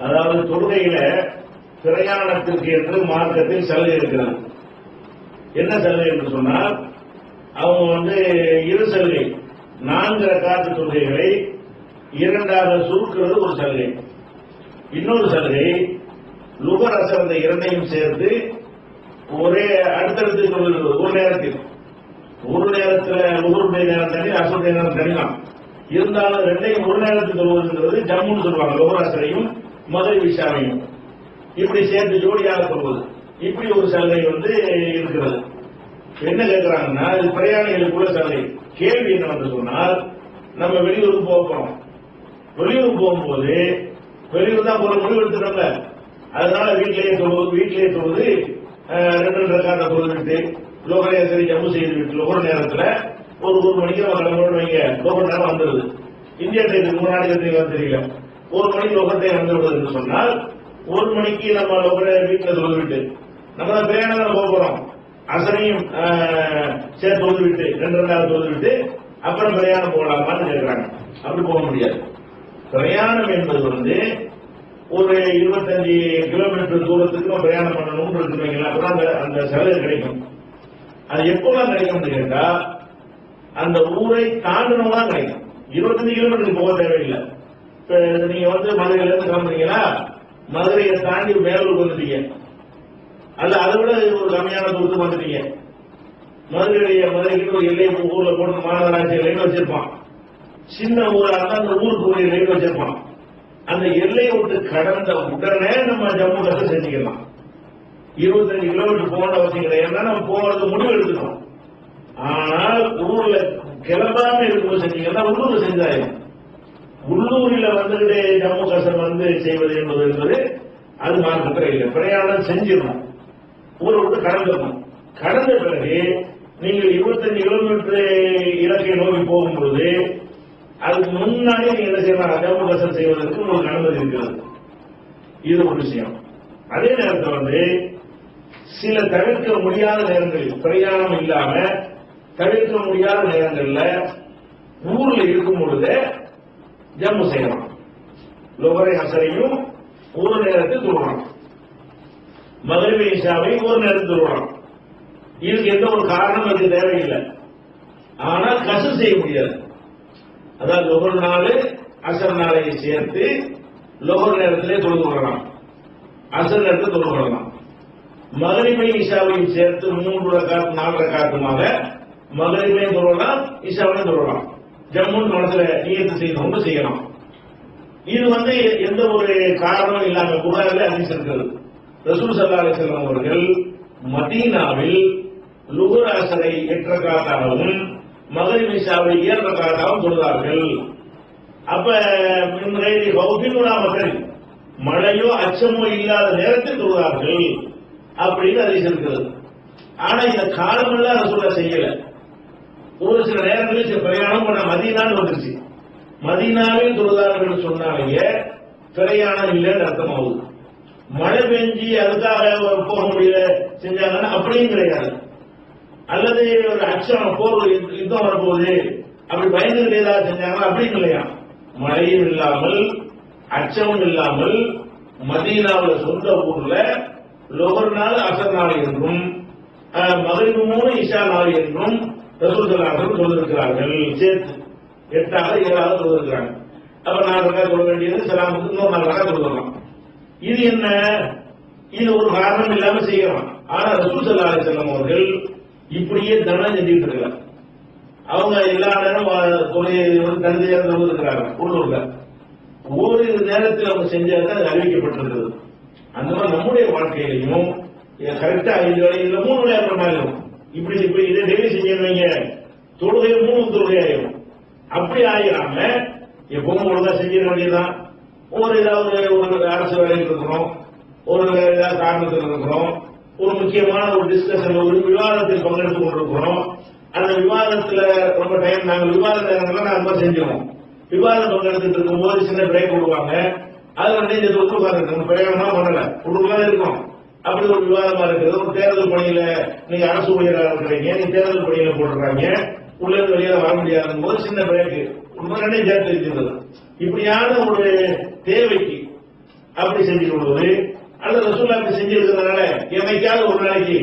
அதாவது தொழுகையில பிரயாணத்திற்கு என்று மார்க்கத்தில் சலுகை இருக்கிறாங்க. என்ன சலுகை என்று சொன்னால் அவங்க வந்து இரு சலுகை நான்கு ரக்காத்து தொழுகைகளை இரண்டாக சுருக்கிறது ஒரு சலுகை இன்னொரு சலுகை லுகர் அசர் இந்த இரண்டையும் சேர்த்து ஒரே அடுத்தடுத்து தொழுகிறது ஒரு நேரத்தில். ஒரு நேரத்தில் லுகருடைய நேரம் தனி அசருடைய நேரம் தனிதான். இருந்தாலும் ரெண்டையும் ஒரு நேரத்தில் சொல்வதுங்கிறது ஜம்முன்னு சொல்லுவாங்க லுகர் அசரையும் மதுரை விஷாவையும் இப்படி சேர்ந்து ஜோடியாக போகுது இப்படி ஒரு சலுகை வந்து இருக்கிறது. என்ன கேட்கிறாங்கன்னா இது பிரயாணிகளுக்குள்ள சலுகை. கேள்வி என்ன வந்து சொன்னால் நம்ம வெளியூருக்கு போக வெளியூர் போகும்போது வெளியூர் தான் போற முடிவு எடுத்துட்டோம்ல. அதனால வீட்டிலேயே தொழுவது வீட்டிலேயே தொழுது ரெண்டு ரெண்டு ரக்காத்த தொழுதுட்டு சரி ஜம்மு செய்து விட்டு லோகர நேரத்தில் ஒரு ஒரு மணிக்கு நம்ம கிளம்பணும் வைங்க லோகர் நேரம் வந்துடுது இந்திய டைத்துக்கு முன்னாடி வந்து தெரியல. ஒரு மணிக்கு லோகத்தை வந்து என்று சொன்னால் ஒரு மணிக்கு நம்ம வீட்டில் தொழுது நம்ம தான் போகிறோம் தான் அசனையும் சேர்த்து தொழுது ரெண்டு ரெண்டாவது தொழுது விட்டு அப்புறம் பிரயாணம் போகலாமான்னு கேட்கிறாங்க அப்படி போக முடியாது. பிரயாணம் என்பது வந்து ஒரு இருபத்தஞ்சு கிலோமீட்டர் தூரத்துக்கு பிரயாணம் பண்ணணும்னு இருக்குவீங்களா அப்பதான் அந்த அந்த கிடைக்கும். அது எப்போலாம் கிடைக்கும்னு கேட்டா அந்த ஊரை தாண்டணும் தான் கிடைக்கும். இருபத்தஞ்சு கிலோமீட்டருக்கு போக தேவையில்லை. இப்ப நீங்க வந்து மதுரையில இருந்து கிளம்புறீங்களா? மதுரையை தாண்டி மேலூருக்கு வந்துட்டீங்க. அல்ல அதை விட ஒரு கம்மியான தூரத்துக்கு வந்துட்டீங்க. மதுரையுடைய மதுரைக்கு ஒரு எல்லை ஊர்ல போட்டு மாநகராட்சி எல்லைன்னு வச்சிருப்பான். சின்ன ஊரா இருந்தா அந்த ஊருக்கு ஒரு எல்லைன்னு வச்சிருப்பான். அந்த எல்லையை விட்டு கடந்த உடனே நம்ம ஜம்மு கஷ்டம் செஞ்சுக்கலாம். இருபத்தஞ்சு கிலோமீட்டர் போகணும் அவசியம் கிடையாது. ஏன்னா நம்ம போறது முடிவு எடுத்துக்கணும் ஆனால் ஊர்ல கிளம்பாம இருக்கும்போது செஞ்சீங்கன்னா உள்ளூர்ல செஞ்சாயிரும். உள்ளூரில் வந்துகிட்டு ஜம்மு காஷ்மீர் வந்து செய்வது என்பது என்பது அது மார்க்கத்தில் இல்லை. பிரயாணம் செஞ்சிடணும். ஊரை விட்டு கடந்துடணும். கடந்த பிறகு நீங்கள் இருபத்தஞ்சு கிலோமீட்டர் இலக்கை நோக்கி போகும்பொழுது அதுக்கு முன்னாடி நீங்க என்ன செய்யலாம்? ஜம்மு காஷ்மீர் செய்வதற்கு உங்களுக்கு அனுமதி இருக்கிறது. இது ஒரு விஷயம். அதே நேரத்தில் வந்து சில தவிர்க்க முடியாத நேரங்களில் பிரயாணம் இல்லாம தவிர்க்க முடியாத நேரங்களில் ஊர்ல இருக்கும் பொழுது ஜம்மு செய்யலாம் லோகரை அசரையும் ஒரு நேரத்தில் துருவலாம் மகரிபி இஷாவையும் ஒரு நேரத்தில் துருவலாம் இதுக்கு எந்த ஒரு காரணம் அதுக்கு தேவையில்லை. ஆனால் கசு செய்ய முடியாது. அதாவது லொகர் நாள் அசர் நாளை சேர்த்து லொகர் நேரத்திலே தொழுது கொள்ளலாம். அசர் நேரத்தில் தொழுது கொள்ளலாம். மகரிபை இஷாவையும் சேர்த்து மூன்று ரகாத் நாலு ரகாத்துமாக மகரிபையும் தொழலாம் இஷாவையும் தொழலாம் ஜம்முன்னு மனசுல நியத்து செய்யணும். இது வந்து எந்த ஒரு காரணமும் இல்லாம புகாரில் அறிவிச்சிருக்கிறது. ரசூல் சல்லா அலிசல்லாம் அவர்கள் மதீனாவில் லுகர் அசரை எட்டு ரகாத்தாகவும் ஏற்ற இஷாவை ஏழு ரகாத்தாகவும் தொழுதார்கள். அப்ப மின்கைரி மக்கள் மழையோ அச்சமோ இல்லாத நேரத்தில் சொல்கிறார்கள் அப்படின்னு அறிவிச்சிருக்கிறது. ஆனா இந்த காலமெல்லாம் ரசூலா செய்யலை. ஒரு சில நேரங்களில் சில பிரயாணம் பண்ண மதீனான்னு வந்துருச்சு. மதீனாவில் தொழுதார்கள் சொன்னாங்க பிரயாணம் இல்லைன்னு அர்த்தமாகுது மழை பெஞ்சி அதுக்காக போக முடியல செஞ்சாங்கன்னா அப்படியும் கிடையாது. அல்லது ஒரு அச்சம் போர் யுத்தம் வரப்போகுது அப்படி பயந்துகிட்டு ஏதாவது செஞ்சாங்கன்னா அப்படியும் இல்லையா மழையும் இல்லாமல் அச்சமும் இல்லாமல் மதீனாவில் சொந்த ஊர்ல லொகர் நாள் அசர் நாள் என்றும் மகிழ்வு மூணு இஷா நாள் என்றும் ரசூல் சலாசம் சொல்லிருக்கிறார்கள் சேர்த்து எட்டாவது ஏழாவது சொல்லிருக்கிறாங்க அப்ப நாலு ரகா சொல்ல வேண்டியது சலாமுக்கு இன்னொரு நாலு ரகா சொல்லலாம் இது என்ன? இது ஒரு காரணம் இல்லாம செய்யலாம். ஆனா ரசூல் செல்லம் அவர்கள் இப்படியே தனம் செஞ்சுட்டு இருக்கலாம் அவங்க எல்லா நேரம் தொழிலை வந்து தனியாக சொல்லிருக்கிறாங்க உள்ளூர்ல ஒரு நேரத்தில் அவங்க செஞ்சது அது அறிவிக்கப்பட்டிருக்கிறது. அந்த மாதிரி நம்முடைய வாழ்க்கையிலையும் கரெக்டா ஐந்து வேலை இல்ல மூணு வேலை பண்ணாலும் இப்படி இப்படி இதை டெய்லி செஞ்சீங்க தொழுகை மூணு தொழுகை ஆயிரும் அப்படி ஆயிராம எப்பவும் ஒழுங்கா செஞ்சிட வேண்டியதுதான். ஒரு ஏதாவது ஒரு அரசு வேலையில் இருக்கிறோம். ஒரு ஏதாவது காரணத்தில் இருக்கிறோம். ஒரு முக்கியமான ஒரு டிஸ்கஷன் ஒரு விவாதத்தில் பங்கெடுத்து கொண்டிருக்கிறோம். அந்த விவாதத்துல ரொம்ப டைம் நாங்கள் விவாத நேரங்கள்ல நாங்கள் மாதிரி செஞ்சிருவோம். விவாதம் பங்கெடுத்துட்டு இருக்கும்போது சின்ன பிரேக் விடுவாங்க அது வந்து இந்த தொற்று உட்கார்ந்து பிரயோகமா பண்ணல. உள்ளுக்குள்ள இருக்கும். அப்படி ஒரு விவாதமா இருக்குது. ஒரு தேர்தல் பணியில நீங்க அரசு ஊழியராக இருக்கிறீங்க நீங்க தேர்தல் பணியில போட்டுறாங்க உள்ள இருந்து வெளியில வர முடியாத போது சின்ன பிரேக் உண்மையான சேர்த்து இருக்கிறது இப்படியான ஒரு தேவைக்கு அப்படி செஞ்சு கொள்வது அல்லது ரசூல்லா அப்படி செஞ்சிருக்கிறதுனால என்னைக்காவது ஒரு நாளைக்கு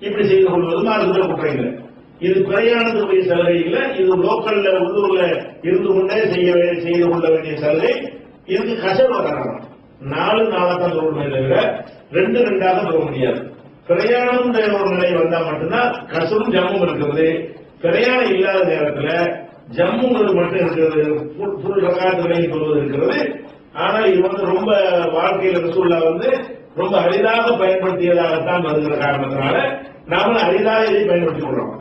இப்படி செய்து கொள்வது மாறுதல் குற்றங்கள். இது பிரயாணத்துக்குரிய சலுகை இல்ல இது லோக்கல்ல உள்ளூர்ல இருந்து கொண்டே செய்ய செய்து கொள்ள வேண்டிய சலுகை. இதுக்கு கசவு காரணம். நாலு நாளாத்தான் சொல்லணுமே தவிர ரெண்டு ரெண்டாக சொல்ல முடியாது. பிரயாணம் ஒரு நிலை வந்தா மட்டும்தான் கசும் ஜம்மும் இருக்கிறது பிரயாணம் இல்லாத நேரத்துல ஜம்முங்கிறது மட்டும் இருக்கிறது ஃபுல் ரகாத்துகளை சொல்வது இருக்கிறது. ஆனா இது வந்து ரொம்ப வாழ்க்கையில ரசூல்லா வந்து ரொம்ப அரிதாக பயன்படுத்தியதாகத்தான் வருகிற காரணத்தினால நாமளும் அரிதாக இதை பயன்படுத்திக் கொள்றோம்.